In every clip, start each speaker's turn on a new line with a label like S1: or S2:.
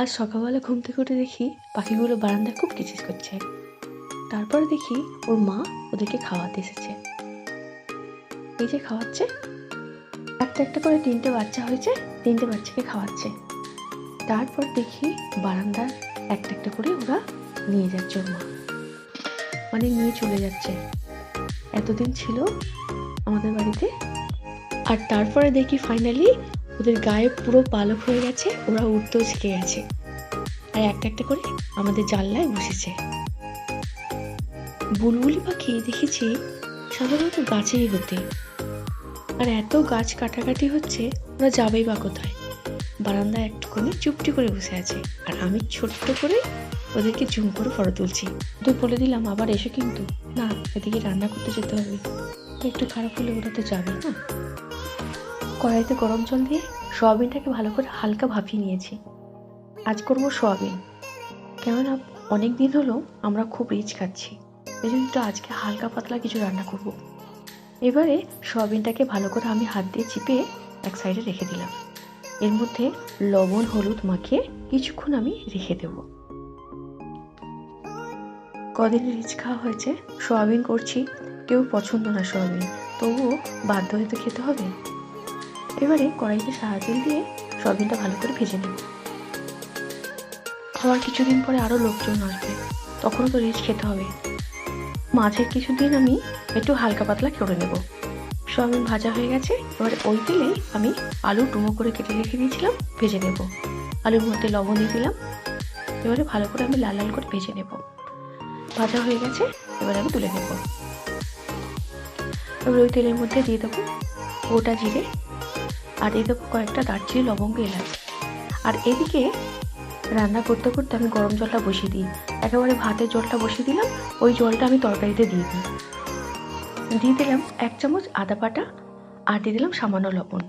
S1: আজ সকালবেলা ঘুম থেকে উঠে দেখি পাখিগুলো বারান্দায় খুব কিচির করছে। তারপর দেখি ওর মা ওদেরকে খাওয়াতে এসেছে। এই যে খাওয়াচ্ছে, একটা একটা করে তিনটে বাচ্চা হয়েছে, তিনটে বাচ্চাকে খাওয়াচ্ছে। তারপর দেখি বারান্দার একটা একটা করে ওরা নিয়ে যাচ্ছে ওর মা। মানে নিয়ে চলে যাচ্ছে। এতদিন ছিল আমাদের বাড়িতে। আর তারপরে দেখি ফাইনালি ওদের গায়ে পুরো পালক হয়ে গেছে, ওরা উঠতেও শিখে গেছে। আর একটা একটা করে আমাদের জানলায় বসেছে। বুলবুলি পাখি দেখেছি সাধারণত গাছেই হতে। আর এত গাছ কাটাকাটি হচ্ছে, ওরা যাবেই বা কোথায়। বারান্দায় একটুখানি চুপটি করে বসে আছে। আর আমি ছোট্ট করে ওদেরকে জুম করে ফটো তুলছি। তুই বলে দিলাম, আবার এসে কিন্তু। না, এদিকে রান্না করতে যেতে হবে। একটু খারাপ হলে ওরা তো যাবে না। কড়াইতে গরম জল দিয়ে সোয়াবিনটাকে ভালো করে হালকা ভাপিয়ে নিয়েছি। আজ করব সোয়াবিন। কেননা অনেক দিন হলো আমরা খুব রিচ খাচ্ছি। এই জন্য একটু আজকে হালকা পাতলা কিছু রান্না করব। এবারে সোয়াবিনটাকে ভালো করে আমি হাত দিয়ে চিপে এক সাইডে রেখে দিলাম। এর মধ্যে লবণ, হলুদ মাখিয়ে কিছুক্ষণ আমি রেখে দেব। কদিন রিচ খাওয়া হয়েছে, সোয়াবিন করছি। কেউ পছন্দ না সোয়াবিন, তবুও বাধ্য হয়ে তো খেতে হবে। এবারে কড়াইতে সাদা তেল দিয়ে সয়াবিনটা ভালো করে ভেজে নেব। আবার কিছুদিন পরে আরও লোকজন আসবে। তখনও তো রিচ খেতে হবে। মাঝের কিছুদিন আমি একটু হালকা পাতলা করে নেব। সয়াবিন ভাজা হয়ে গেছে। এবার ওই তেলেই আমি আলু ডুমো করে কেটে রেখে দিয়েছিলাম, ভেজে নেব। আলুর মধ্যে লবণ দিয়ে দিলাম। এবারে ভালো করে আমি লাল লাল করে ভেজে নেব। ভাজা হয়ে গেছে, এবার আমি তুলে নেব। এবার ওই তেলের মধ্যে দিয়ে দেবো গোটা জিরে আর এই দেবো কয়েকটা দারচিনি লবঙ্গ এলাচ। আর এদিকে রান্না করতে করতে আমি গরম জলটা বসিয়ে দিই। একেবারে ভাতের জলটা বসিয়ে দিলাম, ওই জলটা আমি তরকারিতে দিয়ে দিই। দিয়ে দিলাম এক চামচ আদা বাটা আর দিয়ে দিলাম সামান্য লবণ।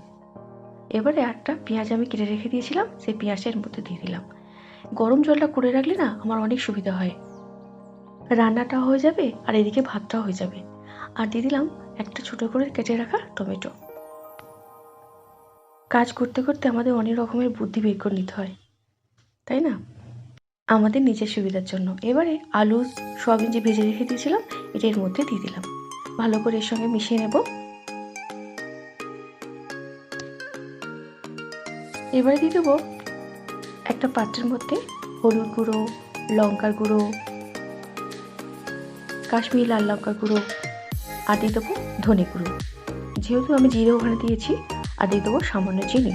S1: এবারে একটা পেঁয়াজ আমি কেটে রেখে দিয়েছিলাম, সেই পেঁয়াজের মধ্যে দিয়ে দিলাম। গরম জলটা করে রাখলে না আমার অনেক সুবিধা হয়। রান্নাটা হয়ে যাবে আর এদিকে ভাতটাও হয়ে যাবে। আর দিয়ে দিলাম একটা ছোটো করে কেটে রাখা টমেটো। কাজ করতে করতে আমাদের অনেক রকমের বুদ্ধি বের করে নিতে হয়, তাই না? আমাদের নিজের সুবিধার জন্য। এবারে আলু সয়াবিন যে ভেজে রেখে দিয়েছিলাম এটা এর মধ্যে দিয়ে দিলাম। ভালো করে এর সঙ্গে মিশিয়ে নেব। এবারে দিয়ে দেবো একটা পাত্রের মধ্যে হলুদ গুঁড়ো, লঙ্কার গুঁড়ো, কাশ্মীর লাল লঙ্কার গুঁড়ো, আর দিয়ে দেবো ধনে গুঁড়ো। যেহেতু আমি জিরে ওখানে দিয়েছি আর দিয়ে দেবো সামান্য চিনি।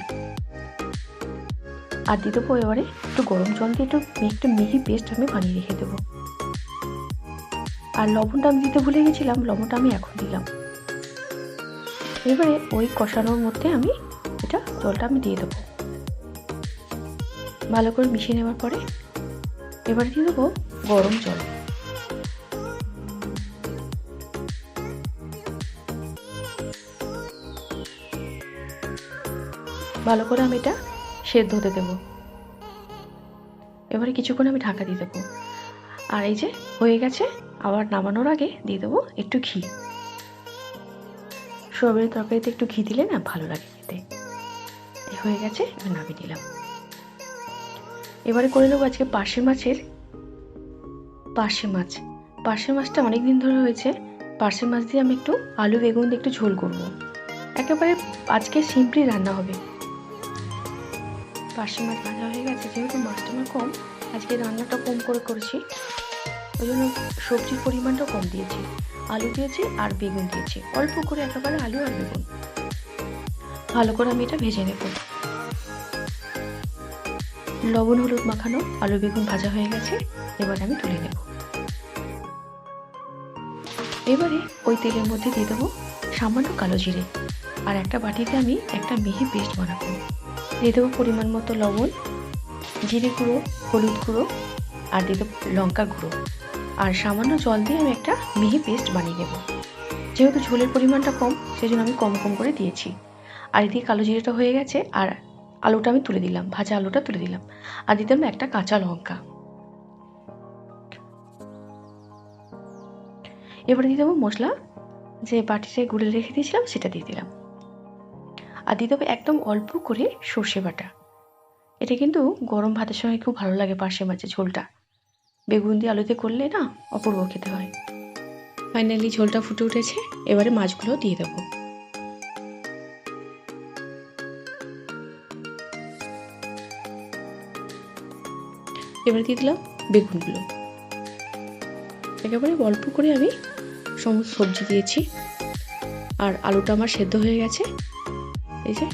S1: আর দিয়ে দেবো এবারে একটু গরম জল দিয়ে একটু একটু মিহি পেস্ট আমি বানিয়ে রেখে দেবো। আর লবণটা আমি দিতে ভুলে গেছিলাম, লবণটা আমি এখন দিলাম। এবারে ওই কষানোর মধ্যে আমি এটা জলটা আমি দিয়ে দেবো। ভালো করে মিশিয়ে নেওয়ার পরে এবারে দিয়ে দেবো গরম জল। ভালো করে আমি এটা সেদ্ধ হতে দেবো। এবারে কিছুক্ষণ আমি ঢাকা দিয়ে দেবো। আর এই যে হয়ে গেছে, আবার নামানোর আগে দিয়ে দেবো একটু ঘি। সোয়াবিনের তরকারিতে একটু ঘি দিলে না ভালো লাগে খেতে। হয়ে গেছে, এবার নামিয়ে নিলাম। এবারে করে নেব আজকে পার্শে মাছের পার্শে মাছ। পার্শে মাছটা অনেক দিন ধরে হয়েছে। পার্শে মাছ দিয়ে আমি একটু আলু, বেগুন দিয়ে একটু ঝোল করব। একেবারে আজকে সিম্পলি রান্না হবে। পার্শে মাছ ভাজা হয়ে গেছে, যেহেতু মাছটা কম, আজকে রান্নাটা কম করে করেছি। ওই জন্য সবজির পরিমাণটাও কম দিয়েছি। আলু দিয়েছি আর বেগুন দিয়েছি। অল্প করে একেবারে আলু আর বেগুন। ভালো করে আমি এটা ভেজে নেব। লবণ, হলুদ মাখানো আলু, বেগুন ভাজা হয়ে গেছে। এবার আমি তুলে নেব। এবারে ওই তেলের মধ্যে দিয়ে দেবো সামান্য কালো জিরে। আর একটা বাটিতে আমি একটা মিহি পেস্ট বানাবো। দিয়ে পরিমাণ মতো লবণ, জিরে গুঁড়ো, হলুদ গুঁড়ো আর দিয়ে দেবো লঙ্কা গুঁড়ো। আর সামান্য জল দিয়ে আমি একটা মিহি পেস্ট বানিয়ে নেব। যেহেতু ঝোলের পরিমাণটা কম সেই জন্য আমি কম কম করে দিয়েছি। আর এদিকে কালো জিরেটা হয়ে গেছে আর আলুটা আমি তুলে দিলাম, ভাজা আলুটা তুলে দিলাম। আর দিতাম একটা কাঁচা লঙ্কা। এবারে দিয়ে দেবো মশলা, যে বাটিতে গুলে রেখে দিয়েছিলাম সেটা দিয়ে দিলাম। আর দিতে হবে একদম অল্প করে সর্ষে বাটা। এটা কিন্তু গরম ভাতের সঙ্গে খুব ভালো লাগে পাশে মাছের ঝোলটা। বেগুন দিয়ে আলুতে করলে না অপূর্ব খেতে হয়। ফাইনালি ঝোলটা ফুটে উঠেছে, এবারে মাছগুলো দিয়ে দেবো। এবারে দিয়ে দিলাম বেগুনগুলো। একেবারে অল্প করে আমি সমস্ত সবজি দিয়েছি। আর আলুটা আমার সেদ্ধ হয়ে গেছে। এই যে,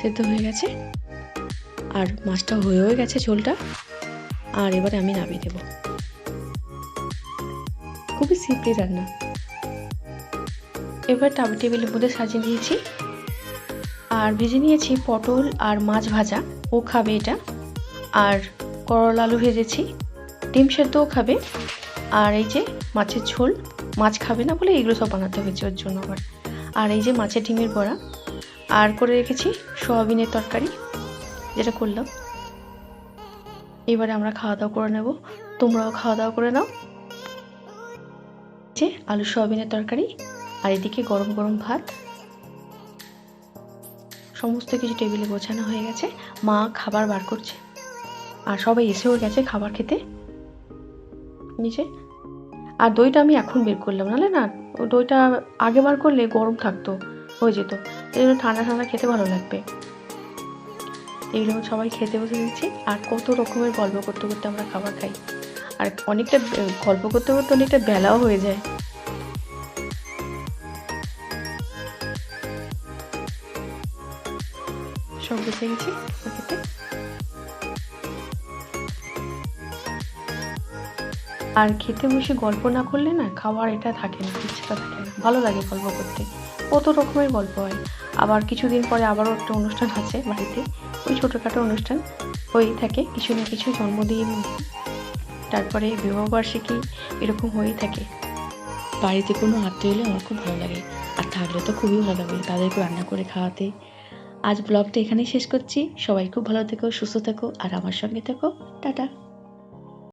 S1: সেদ্ধ হয়ে গেছে। আর মাছটা হয়েও গেছে ঝোলটা। আর এবারে আমি নামিয়ে দেবো খুবই সিম্পলি রান্না। এবার টাবি টেবিলের মধ্যে সাজিয়ে দিয়েছি আর ভেজে নিয়েছি পটল আর মাছ ভাজা। ও খাবে এটা। আর করলা আলু ভেজেছি। ডিম সেদ্ধও খাবে। আর এই যে মাছের ঝোল। মাছ খাবে না বলে এগুলো সব বানাতে হয়েছে ওর জন্য আবার। আর এই যে মাছের ডিমের বড়া। আর করে রেখেছি সয়াবিনের তরকারি, যেটা করলাম। এবারে আমরা খাওয়া দাওয়া করে নেব। তোমরাও খাওয়া দাওয়া করে নাও। যে আলু সয়াবিনের তরকারি আর এদিকে গরম গরম ভাত। সমস্ত কিছু টেবিলে গোছানো হয়ে গেছে। মা খাবার বার করছে। আর সবাই এসেও গেছে খাবার খেতে। নিচে। আর দইটা আমি এখন বের করলাম। নাহলে না, দইটা আগে বার করলে গরম থাকতো। হয়ে যেত। জন্য ঠান্ডা ঠান্ডা খেতে ভালো লাগবে। এগুলো সবাই খেতে বসে দিচ্ছি। আর কত রকমের গল্প করতে করতে আমরা খাবার খাই। আর অনেকটা গল্প করতে করতে অনেকটা বেলাও হয়ে যায়। সব বসে গেছি খেতে আর খেতে বসে গল্প না করলে না খাওয়ার এটা থাকে না, ইচ্ছাটা থাকে না। ভালো লাগে গল্প করতে। কত রকমের গল্প হয়। আবার কিছুদিন পরে আবারও একটা অনুষ্ঠান আছে বাড়িতে। ওই ছোটোখাটো অনুষ্ঠান। হয়েই থাকে, কিছু না কিছু জন্মদিন, তারপরে বিবাহবার্ষিকী, এরকম হয়েই থাকে। বাড়িতে কোনো আত্মীয় এলে আমার খুব ভালো লাগে। আর থাকলে তো খুবই ভালো লাগে তাদেরকে রান্না করে খাওয়াতে। আজ ব্লগটা এখানেই শেষ করছি। সবাই খুব ভালো থেকো, সুস্থ থেকো, আর আমার সঙ্গে থেকো। টাটা।